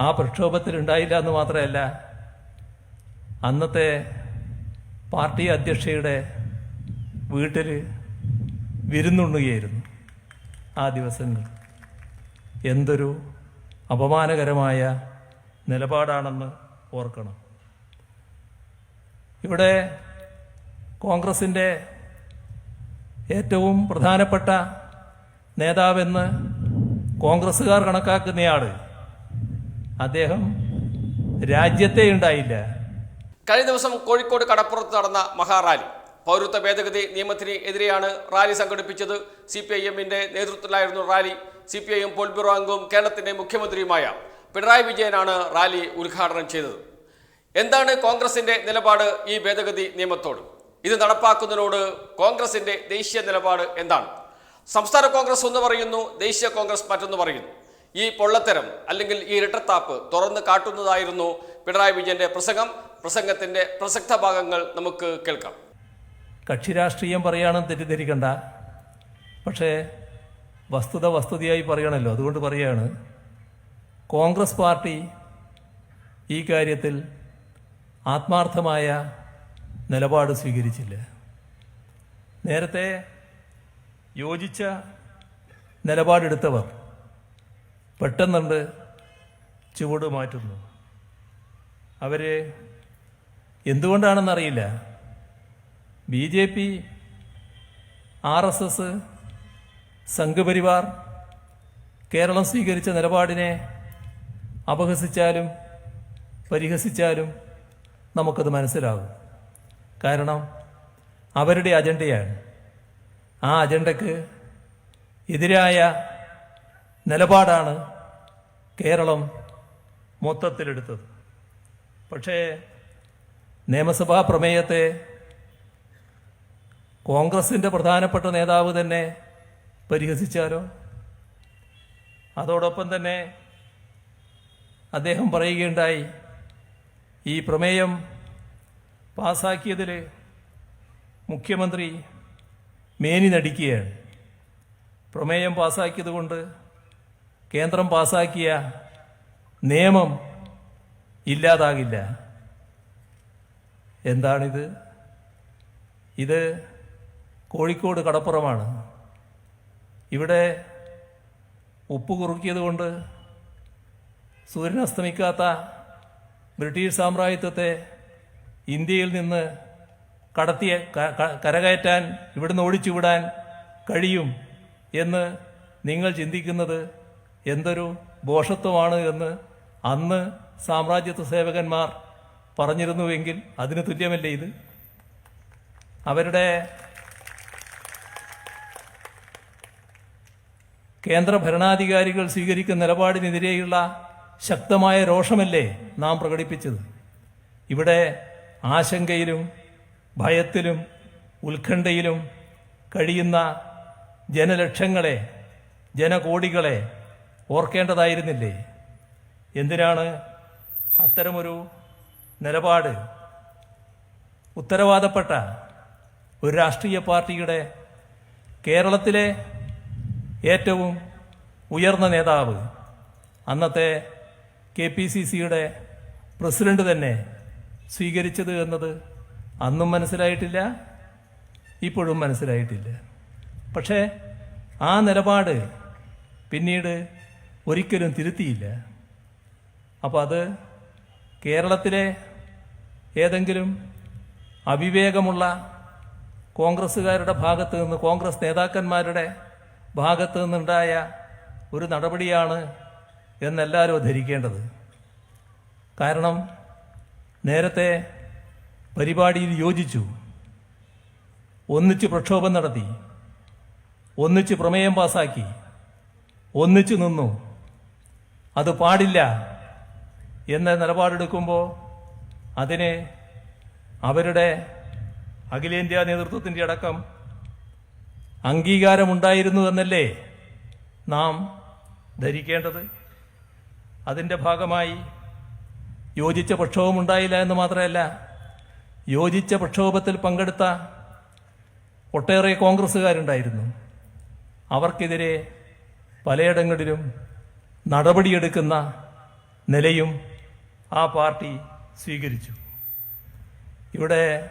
ആ പ്രക്ഷോഭത്തിൽ ഉണ്ടായില്ല എന്ന് മാത്രമല്ല അന്നത്തെ പാർട്ടി അധ്യക്ഷയുടെ വീട്ടിൽ വിരുന്നുണ്ണുകയായിരുന്നു ആ ദിവസങ്ങൾ. എന്തൊരു അപമാനകരമായ നിലപാടാണെന്ന് ഓർക്കണം. ഇവിടെ കോൺഗ്രസിന്റെ ഏറ്റവും പ്രധാനപ്പെട്ട നേതാവെന്ന് കോൺഗ്രസ്സുകാർ കണക്കാക്കുന്നയാൾ അദ്ദേഹം രാജ്യത്തെ ഉണ്ടായില്ല. കഴിഞ്ഞ ദിവസം കോഴിക്കോട് കടപ്പുറത്ത് നടന്ന മഹാറാലി. പൗരത്വ ഭേദഗതി നിയമത്തിന് എതിരെയാണ് റാലി സംഘടിപ്പിച്ചത്. സി പി ഐ എമ്മിന്റെ നേതൃത്വത്തിലായിരുന്നു rally. C P I M politburo അംഗവും കേരളത്തിന്റെ മുഖ്യമന്ത്രിയുമായ പിണറായി വിജയനാണ് റാലി ഉദ്ഘാടനം ചെയ്തത്. എന്താണ് കോൺഗ്രസിന്റെ നിലപാട് ഈ ഭേദഗതി നിയമത്തോട്? ഇത് നടപ്പാക്കുന്നതിനോട് കോൺഗ്രസിന്റെ ദേശീയ നിലപാട് എന്താണ്? സംസ്ഥാന കോൺഗ്രസ് ഒന്ന് പറയുന്നു ദേശീയ കോൺഗ്രസ് മറ്റൊന്ന് പറയുന്നു. ഈ പൊള്ളത്തരം അല്ലെങ്കിൽ ഈ ഇരട്ടത്താപ്പ് തുറന്ന് കാട്ടുന്നതായിരുന്നു പിണറായി വിജയന്റെ പ്രസംഗം. പ്രസംഗത്തിന്റെ പ്രസക്ത ഭാഗങ്ങൾ നമുക്ക് കേൾക്കാം. കക്ഷി രാഷ്ട്രീയം പറയുകയാണെന്ന് തെറ്റിദ്ധരിക്കണ്ട. പക്ഷേ വസ്തുത വസ്തുതയായി പറയണല്ലോ അതുകൊണ്ട് പറയാണ്. കോൺഗ്രസ് പാർട്ടി ഈ കാര്യത്തിൽ ആത്മാർത്ഥമായ നിലപാട് സ്വീകരിച്ചില്ല. നേരത്തെ യോജിച്ച നിലപാടെടുത്തവർ പെട്ടെന്നുണ്ട് ചുവട് മാറ്റുന്നു. അവർ എന്തുകൊണ്ടാണെന്നറിയില്ല. B J P R S S Sangh Parivar Keralam സ്വീകരിച്ച നിലപാടിനെ അപഹസിച്ചാലും പരിഹസിച്ചാലും നമുക്കത് മനസ്സിലാകും. കാരണം അവരുടെ അജണ്ടയാണ്. ആ അജണ്ടക്ക് എതിരായ നിലപാടാണ് കേരളം മൊത്തത്തിലെടുത്തത്. പക്ഷേ നിയമസഭാ പ്രമേയത്തെ കോൺഗ്രസിന്റെ പ്രധാനപ്പെട്ട നേതാവ് തന്നെ പരിഹസിച്ചാലോ? അതോടൊപ്പം തന്നെ അദ്ദേഹം പറയുകയുണ്ടായി ഈ പ്രമേയം പാസാക്കിയതിൽ മുഖ്യമന്ത്രി മേനി നടിക്കുകയാണ്. പ്രമേയം പാസാക്കിയതുകൊണ്ട് കേന്ദ്രം പാസാക്കിയ നിയമം ഇല്ലാതാകില്ല. എന്താണിത്? ഇത് കോഴിക്കോട് കടപ്പുറമാണ്. ഇവിടെ ഉപ്പ് കുറുക്കിയത് കൊണ്ട് സൂര്യൻ അസ്തമിക്കാത്ത ബ്രിട്ടീഷ് സാമ്രാജ്യത്വത്തെ ഇന്ത്യയിൽ നിന്ന് കടത്തിയ കരകയറ്റാൻ ഇവിടുന്ന് ഓടിച്ചുവിടാൻ കഴിയും എന്ന് നിങ്ങൾ ചിന്തിക്കുന്നത് എന്തൊരു ഭോഷത്വമാണ് എന്ന് അന്ന് സാമ്രാജ്യത്വ സേവകന്മാർ പറഞ്ഞിരുന്നുവെങ്കിൽ അതിന് തുല്യമല്ലേ ഇത്? അവരുടെ കേന്ദ്ര ഭരണാധികാരികൾ സ്വീകരിക്കുന്ന നിലപാടിനെതിരെയുള്ള ശക്തമായ രോഷമല്ലേ നാം പ്രകടിപ്പിച്ചത്? ഇവിടെ ആശങ്കയിലും ഭയത്തിലും ഉത്കണ്ഠയിലും കഴിയുന്ന ജനലക്ഷങ്ങളെ ജനകോടികളെ ഓർക്കേണ്ടതായിരുന്നില്ലേ? എന്തിനാണ് അത്തരമൊരു നിലപാട്? ഉത്തരവാദപ്പെട്ട ഒരു രാഷ്ട്രീയ പാർട്ടിയുടെ കേരളത്തിലെ ഏറ്റവും ഉയർന്ന നേതാവ് അന്നത്തെ കെ പി സി സിയുടെ പ്രസിഡന്റ് തന്നെ സ്വീകരിച്ചത് എന്നത് അന്നും മനസ്സിലായിട്ടില്ല ഇപ്പോഴും മനസ്സിലായിട്ടില്ല. പക്ഷേ ആ നിലപാട് പിന്നീട് ഒരിക്കലും തിരുത്തിയില്ല. അപ്പോൾ അത് കേരളത്തിലെ ഏതെങ്കിലും അവിവേകമുള്ള കോൺഗ്രസ്സുകാരുടെ ഭാഗത്ത് നിന്ന് കോൺഗ്രസ് നേതാക്കന്മാരുടെ ഭാഗത്ത് നിന്നുണ്ടായ ഒരു നടപടിയാണ് എന്നെല്ലാവരും ധരിക്കേണ്ടത്. കാരണം നേരത്തെ പരിപാടിയിൽ യോജിച്ചു. ഒന്നിച്ച് പ്രക്ഷോഭം നടത്തി. ഒന്നിച്ച് പ്രമേയം പാസാക്കി. ഒന്നിച്ചു നിന്നു. അത് പാടില്ല എന്ന നിലപാടെടുക്കുമ്പോൾ അതിനെ അവരുടെ അഖിലേന്ത്യാ നേതൃത്വത്തിന്റെ അടക്കം അംഗീകാരമുണ്ടായിരുന്നു എന്നല്ലേ നാം ധരിക്കേണ്ടത്? അതിന്റെ ഭാഗമായി യോജിച്ച പ്രക്ഷോഭം ഉണ്ടായില്ല എന്ന് മാത്രമല്ല യോജിച്ച പ്രക്ഷോഭത്തിൽ പങ്കെടുത്ത ഒട്ടേറെ കോൺഗ്രസ്സുകാരുണ്ടായിരുന്നു. അവർക്കെതിരെ പലയിടങ്ങളിലും നടപടിയെടുക്കുന്ന നിലയും ആ പാർട്ടി സ്വീകരിച്ചു. ഇവിടെ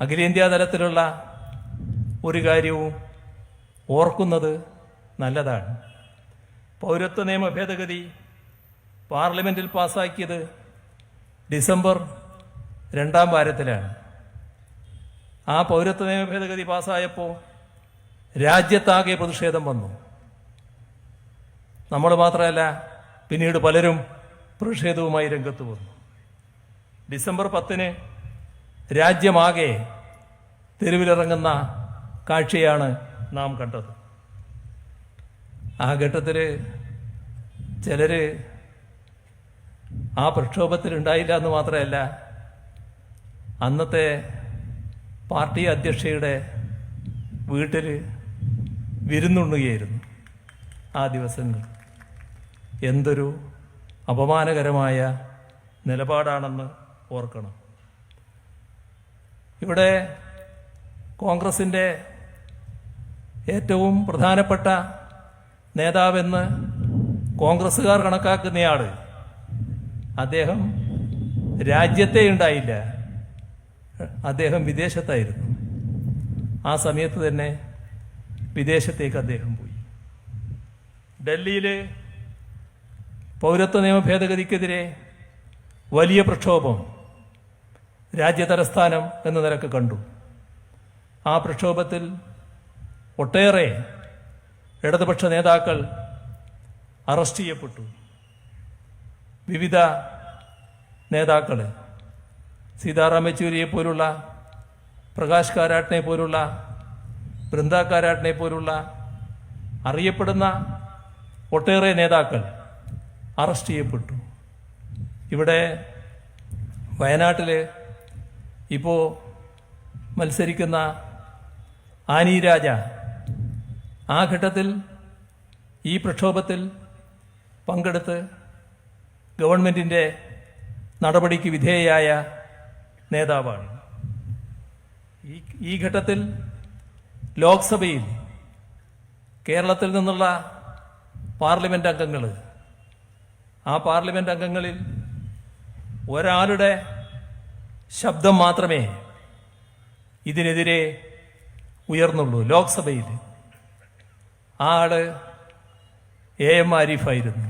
അഖിലേന്ത്യാ തലത്തിലുള്ള ഒരു കാര്യവും ഓർക്കുന്നത് നല്ലതാണ്. പൗരത്വ നിയമ ഭേദഗതി പാർലമെന്റിൽ പാസാക്കിയത് ഡിസംബർ രണ്ടാം വാരത്തിലാണ്. ആ പൗരത്വ നിയമ ഭേദഗതി പാസ്സായപ്പോൾ രാജ്യത്താകെ പ്രതിഷേധം വന്നു. നമ്മൾ മാത്രമല്ല പിന്നീട് പലരും പ്രതിഷേധവുമായി രംഗത്ത് വന്നു. ഡിസംബർ പത്തിന് രാജ്യമാകെ തെരുവിലിറങ്ങുന്ന കാഴ്ചയാണ് നാം കണ്ടത്. ആ ഘട്ടത്തിൽ ചിലർ ആ പ്രക്ഷോഭത്തിലുണ്ടായില്ല എന്ന് മാത്രമല്ല അന്നത്തെ പാർട്ടി അധ്യക്ഷയുടെ വീട്ടിൽ വിരുന്നുണ്ണുകയായിരുന്നു ആ ദിവസങ്ങൾ എന്തൊരു അപമാനകരമായ നിലപാടാണെന്ന് ഓർക്കണം. ഇവിടെ കോൺഗ്രസിന്റെ ഏറ്റവും പ്രധാനപ്പെട്ട നേതാവെന്ന് കോൺഗ്രസ്സുകാർ കണക്കാക്കുന്നയാൾ അദ്ദേഹം രാജ്യത്തെ ഉണ്ടായില്ല. അദ്ദേഹം വിദേശത്തായിരുന്നു. ആ സമയത്ത് തന്നെ വിദേശത്തേക്ക് അദ്ദേഹം പോയി. ഡൽഹിയിൽ പൗരത്വ നിയമ ഭേദഗതിക്കെതിരെ വലിയ പ്രക്ഷോഭം. രാജ്യതലസ്ഥാനം എന്ന നിലയ്ക്ക് കണ്ടു. ആ പ്രക്ഷോഭത്തിൽ ഒട്ടേറെ ഇടതുപക്ഷ നേതാക്കൾ അറസ്റ്റ് ചെയ്യപ്പെട്ടു. വിവിധ നേതാക്കൾ സീതാറാം യെച്ചൂരിയെ പോലുള്ള പ്രകാശ് കാരാട്ടിനെ പോലുള്ള ബൃന്ദ കാരാട്ടിനെ പോലുള്ള അറിയപ്പെടുന്ന ഒട്ടേറെ നേതാക്കൾ അറസ്റ്റ് ചെയ്യപ്പെട്ടു. ഇവിടെ വയനാട്ടിൽ ഇപ്പോൾ മത്സരിക്കുന്ന ആനി രാജ ആ ഘട്ടത്തിൽ ഈ പ്രക്ഷോഭത്തിൽ പങ്കെടുത്ത് ഗവൺമെന്റിന്റെ നടപടിക്ക് വിധേയയായ നേതാവാണ്. ഈ ഈ ഘട്ടത്തിൽ ലോക്സഭയിൽ കേരളത്തിൽ നിന്നുള്ള പാർലമെന്റ് അംഗങ്ങൾ ആ പാർലമെന്റ് അംഗങ്ങളിൽ ഒരാളുടെ ശബ്ദം മാത്രമേ ഇതിനെതിരെ ഉയർന്നുള്ളൂ. ലോക്സഭയിൽ ആൾ എ എം ആരിഫായിരുന്നു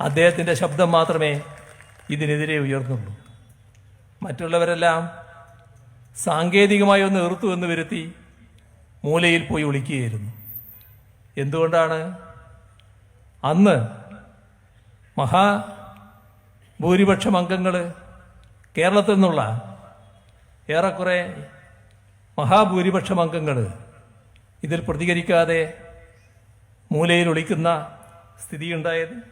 അദ്ദേഹത്തിന്റെ ശബ്ദം മാത്രമേ ഇതിനെതിരെ ഉയർന്നുള്ളൂ. മറ്റുള്ളവരെല്ലാം സാങ്കേതികമായി ഒന്ന് എറുത്തു എന്ന് വരുത്തി മൂലയിൽ പോയി ഒളിക്കുകയായിരുന്നു. എന്തുകൊണ്ടാണ് അന്ന് മഹാ ഭൂരിപക്ഷം അംഗങ്ങൾ കേരളത്തിൽ നിന്നുള്ള ഏറെക്കുറെ മഹാഭൂരിപക്ഷം അംഗങ്ങൾ ഇതിൽ പ്രതികരിക്കാതെ മൂലയിൽ ഒളിക്കുന്ന സ്ഥിതിയുണ്ടായത്?